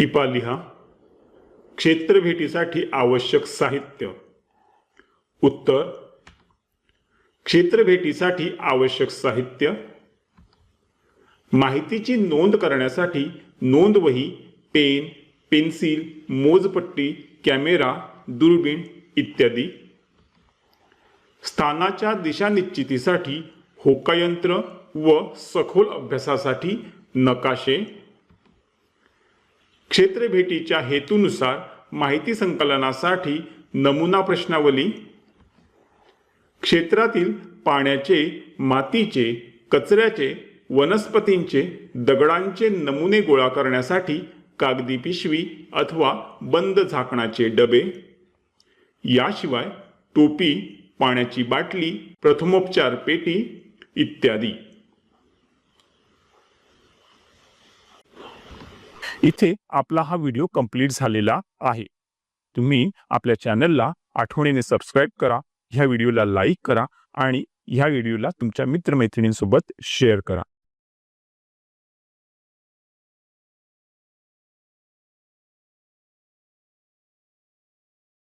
टिपा लिहा. क्षेत्रभेटीसाठी आवश्यक साहित्य. उत्तर. क्षेत्रभेटीसाठी आवश्यक साहित्य. माहितीची नोंद करण्यासाठी नोंदवही. पेन पेन्सिल मोजपट्टी कॅमेरा दुर्बीण इत्यादी. स्थानाच्या दिशानिश्चितीसाठी होकायंत्र व सखोल अभ्यासासाठी नकाशे. क्षेत्रभेटीच्या हेतूनुसार माहिती संकलनासाठी नमुना प्रश्नावली क्षेत्रातील पाण्याचे मातीचे कचऱ्याचे वनस्पतींचे दगडांचे नमुने गोळा करण्यासाठी कागदी पिशवी अथवा बंद झाकणाचे डबे याशिवाय टोपी पाण्याची बाटली प्रथमोपचार पेटी इत्यादी. इथे आपला हा व्हिडिओ कंप्लीट झालेला आहे. तुम्ही आपल्या चॅनलला आठवणीने सबस्क्राईब करा ह्या व्हिडिओला लाईक करा आणि ह्या व्हिडिओला तुमच्या मित्रमैत्रिणींसोबत शेअर करा.